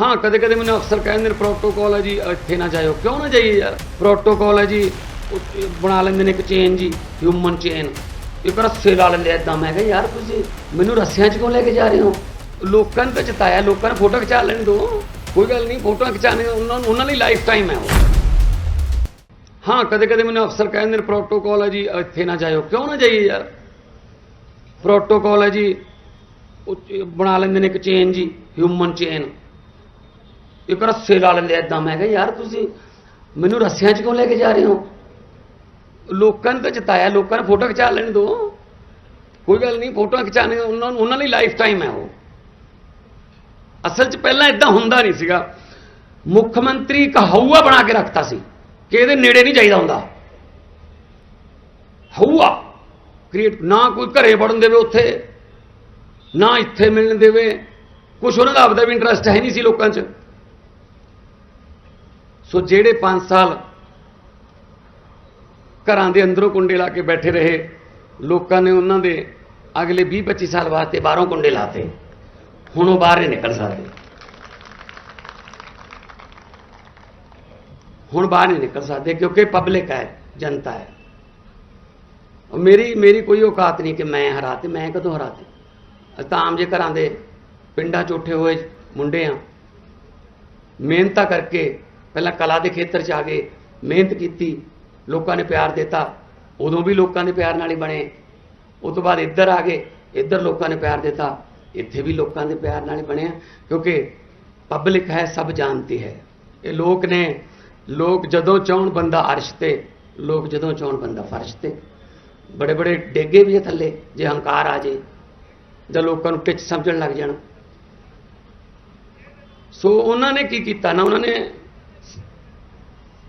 ਹਾਂ ਕਦੇ ਕਦੇ ਮੈਨੂੰ ਅਫਸਰ ਕਹਿੰਦੇ ਨੇ ਪ੍ਰੋਟੋਕੋਲ ਹੈ ਜੀ, ਇੱਥੇ ਨਾ ਜਾਇਓ। ਕਿਉਂ ਨਾ ਜਾਈਏ ਯਾਰ? ਪ੍ਰੋਟੋਕਾਲ ਹੈ ਜੀ, ਉਹ ਬਣਾ ਲੈਂਦੇ ਨੇ ਇੱਕ ਚੇਨ ਜੀ ਹਿਊਮਨ ਚੇਨ ਇੱਕ ਰੱਸੇ ਲਾ ਲੈਂਦੇ ਐਦਾਂ ਮੈਂ ਕਿਹਾ, ਯਾਰ ਤੁਸੀਂ ਮੈਨੂੰ ਰੱਸਿਆਂ 'ਚ ਕਿਉਂ ਲੈ ਕੇ ਜਾ ਰਹੇ ਹੋ? ਲੋਕਾਂ ਨੇ ਤਾਂ ਚਿਤਾਇਆ, ਲੋਕਾਂ ਨੇ ਫੋਟੋ ਖਿਚਾ ਲੈਣ ਦੋ। ਕੋਈ ਗੱਲ ਨਹੀਂ, ਫੋਟੋਆਂ ਖਿਚਾਣੇ ਉਹਨਾਂ ਨੂੰ, ਉਹਨਾਂ ਲਈ ਲਾਈਫ ਟਾਈਮ ਹੈ ਉਹ। ਹਾਂ ਕਦੇ ਕਦੇ ਮੈਨੂੰ ਅਫਸਰ ਕਹਿੰਦੇ ਨੇ ਪ੍ਰੋਟੋਕੋਲ ਹੈ ਜੀ, ਇੱਥੇ ਨਾ ਜਾਇਓ। ਕਿਉਂ ਨਾ ਜਾਈਏ ਯਾਰ? ਪ੍ਰੋਟੋਕੋਲ ਹੈ ਜੀ, ਉਹ ਬਣਾ ਲੈਂਦੇ ਨੇ ਇੱਕ ਚੇਨ ਜੀ ਹਿਊਮਨ ਚੇਨ ਇੱਕ ਰੱਸੇ ਲਾ ਲੈਂਦੇ ਐਦਾਂ ਮੈਂ ਕਿਹਾ, ਯਾਰ ਤੁਸੀਂ ਮੈਨੂੰ ਰੱਸਿਆਂ 'ਚ ਕਿਉਂ ਲੈ ਕੇ ਜਾ ਰਹੇ ਹੋ? ਲੋਕਾਂ ਨੇ ਤਾਂ ਚਿਤਾਇਆ, ਲੋਕਾਂ ਨੇ ਫੋਟੋ ਖਿਚਾ ਲੈਣ ਦੋ। ਕੋਈ ਗੱਲ ਨਹੀਂ, ਫੋਟੋਆਂ ਖਿਚਾਣੇ ਉਹਨਾਂ ਨੂੰ, ਉਹਨਾਂ ਲਈ ਲਾਈਫ ਟਾਈਮ ਹੈ ਉਹ। ਅਸਲ 'ਚ ਪਹਿਲਾਂ ਇਦਾਂ ਹੁੰਦਾ ਨਹੀਂ ਸੀਗਾ। ਮੁੱਖ ਮੰਤਰੀ ਇੱਕ ਹਊਆ ਬਣਾ ਕੇ ਰੱਖਤਾ ਸੀ, ਕਿ ਇਹਦੇ ਨੇੜੇ ਨਹੀਂ ਜਾਈਦਾ ਹੁੰਦਾ। ਹਊਆ ਕ੍ਰੀਏਟ ਨਾ ਕੋਈ ਘਰੇ ਵੜਨ ਦੇਵੇ ਉੱਥੇ, ਨਾ ਇੱਥੇ ਮਿਲਣ ਦੇਵੇ। ਕੁਝ ਉਹਨਾਂ ਦਾ ਆਪਦਾ ਵੀ ਇੰਟਰਸਟ ਹੈ ਨਹੀਂ ਸੀ ਲੋਕਾਂ 'ਚ। ਸੋ ਜਿਹੜੇ 5 ਸਾਲ ਘਰਾਂ ਦੇ ਅੰਦਰੋਂ ਕੁੰਡੇ ਲਾ ਕੇ ਬੈਠੇ ਰਹੇ, ਲੋਕਾਂ ਨੇ ਉਹਨਾਂ ਦੇ ਅਗਲੇ 20 25 ਸਾਲ ਵਾਸਤੇ ਬਾਹਰੋਂ ਕੁੰਡੇ ਲਾਤੇ। ਹੁਣ ਉਹ ਬਾਹਰ ਨਹੀਂ ਨਿਕਲ ਸਕਦੇ। ਹੁਣ ਬਾਹਰ ਨਹੀਂ ਨਿਕਲ ਸਕਦੇ ਕਿਉਂਕਿ ਪਬਲਿਕ ਹੈ, ਜਨਤਾ ਹੈ। ਔਰ ਮੇਰੀ ਮੇਰੀ ਕੋਈ ਔਕਾਤ ਨਹੀਂ ਕਿ ਮੈਂ ਹਰਾਤੇ, ਮੈਂ ਕਦੋਂ ਹਰਾਤੇ? ਅਸੀਂ ਤਾਂ ਆਮ ਜੇ ਘਰਾਂ ਦੇ ਪਿੰਡਾਂ 'ਚ ਉੱਠੇ ਹੋਏ ਮੁੰਡੇ ਆ, ਮਿਹਨਤਾਂ ਕਰਕੇ ਪਹਿਲਾਂ ਕਲਾ ਦੇ ਖੇਤਰ 'ਚ ਆ ਗਏ ਮਿਹਨਤ ਕੀਤੀ, ਲੋਕਾਂ ਨੇ ਪਿਆਰ ਦਿੱਤਾ, ਉਦੋਂ ਵੀ ਲੋਕਾਂ ਦੇ ਪਿਆਰ ਨਾਲ ਹੀ ਬਣੇ। ਉਸ ਤੋਂ ਬਾਅਦ ਇੱਧਰ ਆ ਗਏ ਇੱਧਰ ਲੋਕਾਂ ਨੇ ਪਿਆਰ ਦਿੱਤਾ। ਇੱਥੇ ਵੀ ਲੋਕਾਂ ਦੇ ਪਿਆਰ ਨਾਲ ਹੀ ਬਣੇ ਆ, ਕਿਉਂਕਿ ਪਬਲਿਕ ਹੈ, ਸਭ ਜਾਣਦੀ ਹੈ। ਇਹ ਲੋਕ ਨੇ, ਲੋਕ ਜਦੋਂ ਚਾਹਣ ਬੰਦਾ ਅਰਸ਼ ਤੇ, ਲੋਕ ਜਦੋਂ ਚਾਹਣ ਬੰਦਾ ਫਰਸ਼ ਤੇ। ਬੜੇ ਬੜੇ ਡੇਗੇ ਵੀ ਆ ਥੱਲੇ, ਜੇ ਹੰਕਾਰ ਆ ਜੇ, ਜਾਂ ਲੋਕਾਂ ਨੂੰ ਟਿੱਚ ਸਮਝਣ ਲੱਗ ਜਾਣ। ਸੋ ਉਹਨਾਂ ਨੇ ਕੀ ਕੀਤਾ? ਨਾ ਉਹਨਾਂ ਨੇ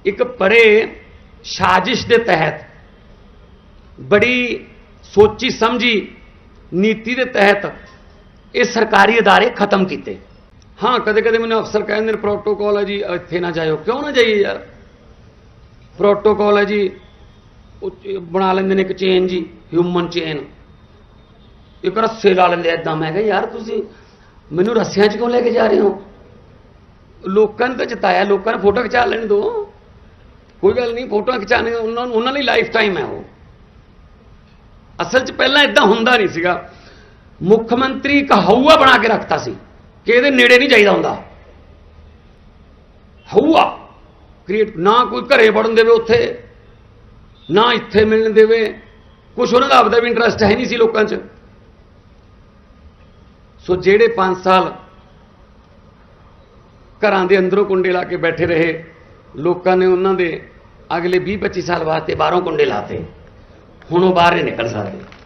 ਇੱਕ ਪਰੇ ਸਾਜ਼ਿਸ਼ ਦੇ ਤਹਿਤ, ਬੜੀ ਸੋਚੀ ਸਮਝੀ ਨੀਤੀ ਦੇ ਤਹਿਤ ਇਹ ਸਰਕਾਰੀ ਅਦਾਰੇ ਖਤਮ ਕੀਤੇ। ਹਾਂ ਕਦੇ ਕਦੇ ਮੈਨੂੰ ਅਫਸਰ ਕਹਿੰਦੇ ਨੇ, ਪ੍ਰੋਟੋਕਾਲ ਹੈ ਜੀ, ਇੱਥੇ ਨਾ ਜਾਇਓ। ਕਿਉਂ ਨਾ ਜਾਈਏ ਯਾਰ? ਪ੍ਰੋਟੋਕਾਲ ਹੈ ਜੀ, ਉਹ ਬਣਾ ਲੈਂਦੇ ਨੇ ਇੱਕ ਚੇਨ ਜੀ ਹਿਊਮਨ ਚੇਨ ਇੱਕ ਰੱਸੇ ਲਾ ਲੈਂਦੇ ਐਦਾਂ ਮੈਂ ਕਿਹਾ, ਯਾਰ ਤੁਸੀਂ ਮੈਨੂੰ ਰੱਸਿਆਂ 'ਚ ਕਿਉਂ ਲੈ ਕੇ ਜਾ ਰਹੇ ਹੋ? ਲੋਕਾਂ ਨੇ ਤਾਂ ਚਿਤਾਇਆ ਲੋਕਾਂ ਨੇ ਫੋਟੋ ਖਿਚਾ ਲੈਣ ਦੋ। ਕੋਈ ਗੱਲ ਨਹੀਂ, ਫੋਟੋਆਂ ਖਿਚਾਣੇ ਉਹਨਾਂ ਨੂੰ ਉਹਨਾਂ ਲਈ ਲਾਈਫ ਟਾਈਮ ਹੈ ਉਹ। ਅਸਲ 'ਚ ਪਹਿਲਾਂ ਇਦਾਂ ਹੁੰਦਾ ਨਹੀਂ ਸੀਗਾ। ਮੁੱਖ ਮੰਤਰੀ ਇੱਕ ਹਊਆ ਬਣਾ ਕੇ ਰੱਖਤਾ ਸੀ ਕਿ ਇਹਦੇ ਨੇੜੇ ਨਹੀਂ ਜਾਈਦਾ ਹੁੰਦਾ। ਹਊਆ। ਕ੍ਰੀਏਟ ਨਾ ਕੋਈ ਘਰੇ ਵੜਨ ਦੇਵੇ ਉੱਥੇ, ਨਾ ਇੱਥੇ ਮਿਲਣ ਦੇਵੇ। ਕੁਝ ਉਹਨਾਂ ਦਾ ਆਪਦਾ ਵੀ ਇੰਟਰਸਟ ਹੈ ਨਹੀਂ ਸੀ ਲੋਕਾਂ 'ਚ। ਸੋ ਜਿਹੜੇ 5 ਸਾਲ ਘਰਾਂ ਦੇ ਅੰਦਰੋਂ ਕੁੰਡੇ ਲਾ ਕੇ ਬੈਠੇ ਰਹੇ ਲੋਕਾਂ ਨੇ ਉਹਨਾਂ ਦੇ ਅਗਲੇ 20 25 ਸਾਲ ਵਾਸਤੇ ਬਾਹਰੋਂ ਕੁੰਡੇ ਲਾਤੇ। ਹੁਣ ਉਹ ਬਾਹਰ ਨਹੀਂ ਨਿਕਲ ਸਕਦੇ।